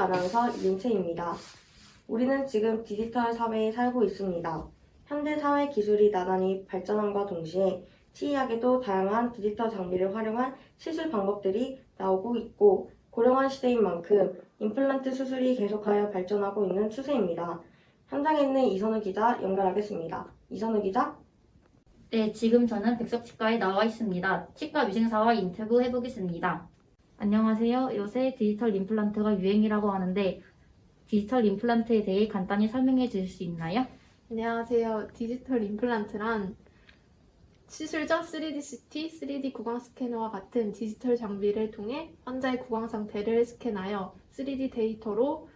아나운서 이은채입니다. 우리는 지금 디지털 사회에 살고 있습니다. 현대 사회 기술이 나란히 발전함과 동시에 치의학에도 다양한 디지털 장비를 활용한 시술 방법들이 나오고 있고 고령화 시대인 만큼 임플란트 수술이 계속하여 발전하고 있는 추세입니다. 현장에 있는 이선우 기자 연결하겠습니다. 이선우 기자. 네, 지금 저는 백석치과에 나와 있습니다. 치과 위생사와 인터뷰 해보겠습니다. 안녕하세요. 요새 디지털 임플란트가 유행이라고 하는데 디지털 임플란트에 대해 간단히 설명해 주실 수 있나요? 안녕하세요. 디지털 임플란트란 시술 전 3D CT, 3D 구강 스캐너와 같은 디지털 장비를 통해 환자의 구강 상태를 스캔하여 3D 데이터로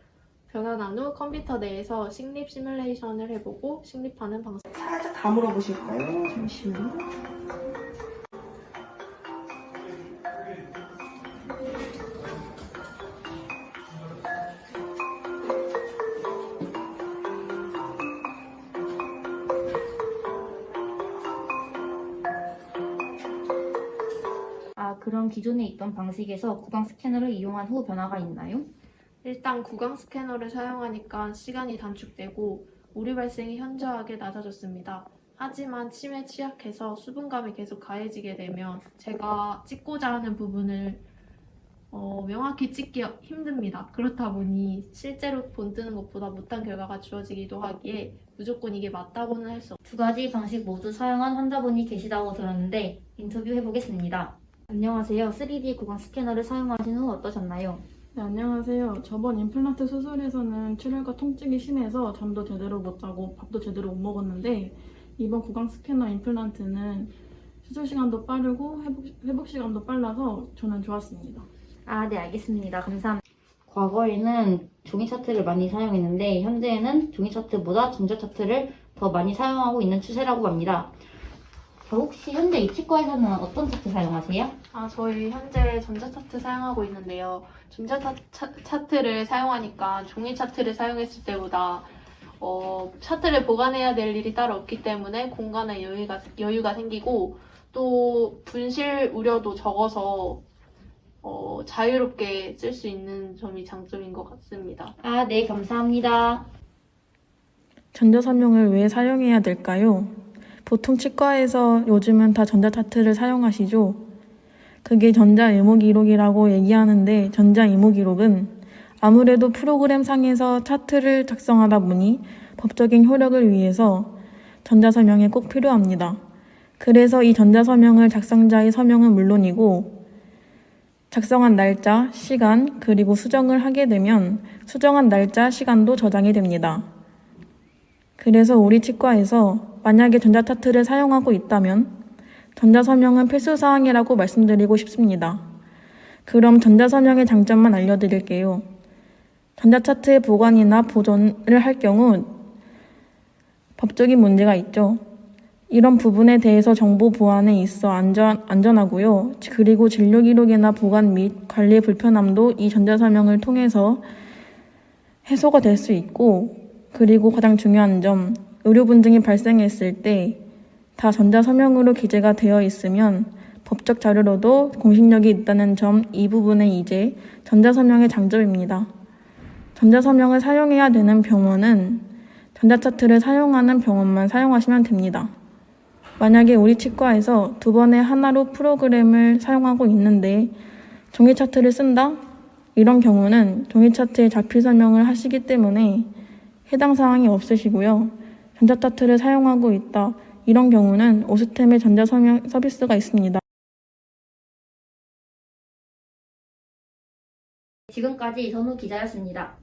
변환한 후 컴퓨터 내에서 식립 시뮬레이션을 해보고 식립하는 방식. 살짝 다 물어 보실까요? 잠시만요. 그럼 기존에 있던 방식에서 구강 스캐너를 이용한 후 변화가 있나요? 일단 구강 스캐너를 사용하니까 시간이 단축되고 오류 발생이 현저하게 낮아졌습니다. 하지만 침에 취약해서 수분감이 계속 가해지게 되면 제가 찍고자 하는 부분을 어, 명확히 찍기 힘듭니다. 그렇다 보니 실제로 본 뜨는 것보다 못한 결과가 주어지기도 하기에 무조건 이게 맞다고는 할 수 없습니다. 두 가지 방식 모두 사용한 환자분이 계시다고 들었는데 인터뷰 해보겠습니다. 안녕하세요. 3D 구강 스캐너를 사용하신 후 어떠셨나요? 네, 안녕하세요. 저번 임플란트 수술에서는 출혈과 통증이 심해서 잠도 제대로 못 자고 밥도 제대로 못 먹었는데 이번 구강 스캐너 임플란트는 수술 시간도 빠르고 회복, 회복 시간도 빨라서 저는 좋았습니다. 아, 네, 알겠습니다. 감사합니다. 과거에는 종이 차트를 많이 사용했는데 현재에는 종이 차트보다 전자 차트를 더 많이 사용하고 있는 추세라고 합니다. 자, 혹시 현재 이 치과에서는 어떤 차트 사용하세요? 아, 저희 현재 전자차트 사용하고 있는데요. 전자차트를 사용하니까 종이 차트를 사용했을 때보다 어, 차트를 보관해야 될 일이 따로 없기 때문에 공간에 여유가, 여유가 생기고 또 분실 우려도 적어서 어, 자유롭게 쓸 수 있는 점이 장점인 것 같습니다. 아, 네, 감사합니다. 전자서명을 왜 사용해야 될까요? 보통 치과에서 요즘은 다 전자차트를 사용하시죠? 그게 전자의무기록이라고 얘기하는데 전자의무기록은 아무래도 프로그램 상에서 차트를 작성하다 보니 법적인 효력을 위해서 전자서명이 꼭 필요합니다. 그래서 이 전자서명을 작성자의 서명은 물론이고 작성한 날짜, 시간, 그리고 수정을 하게 되면 수정한 날짜, 시간도 저장이 됩니다. 그래서 우리 치과에서 만약에 전자차트를 사용하고 있다면 전자서명은 필수사항이라고 말씀드리고 싶습니다. 그럼 전자서명의 장점만 알려드릴게요. 전자차트의 보관이나 보존을 할 경우 법적인 문제가 있죠. 이런 부분에 대해서 정보 보안에 있어 안전, 안전하고요. 그리고 진료 기록이나 보관 및 관리의 불편함도 이 전자서명을 통해서 해소가 될 수 있고, 그리고 가장 중요한 점, 의료 분쟁이 발생했을 때 다 전자서명으로 기재가 되어 있으면 법적 자료로도 공신력이 있다는 점 이 부분에 이제 전자서명의 장점입니다. 전자서명을 사용해야 되는 병원은 전자차트를 사용하는 병원만 사용하시면 됩니다. 만약에 우리 치과에서 두 번에 하나로 프로그램을 사용하고 있는데 종이 차트를 쓴다? 이런 경우는 종이 차트에 자필 설명을 하시기 때문에 해당 사항이 없으시고요. 전자차트를 사용하고 있다. 이런 경우는 오스템의 전자서명 서비스가 있습니다. 지금까지 이선우 기자였습니다.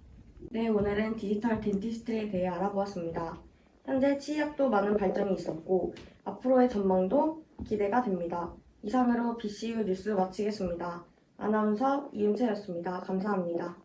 네, 오늘은 디지털 덴티스트에 대해 알아보았습니다. 현재 치의학도 많은 발전이 있었고 앞으로의 전망도 기대가 됩니다. 이상으로 BCU 뉴스 마치겠습니다. 아나운서 이은채였습니다. 감사합니다.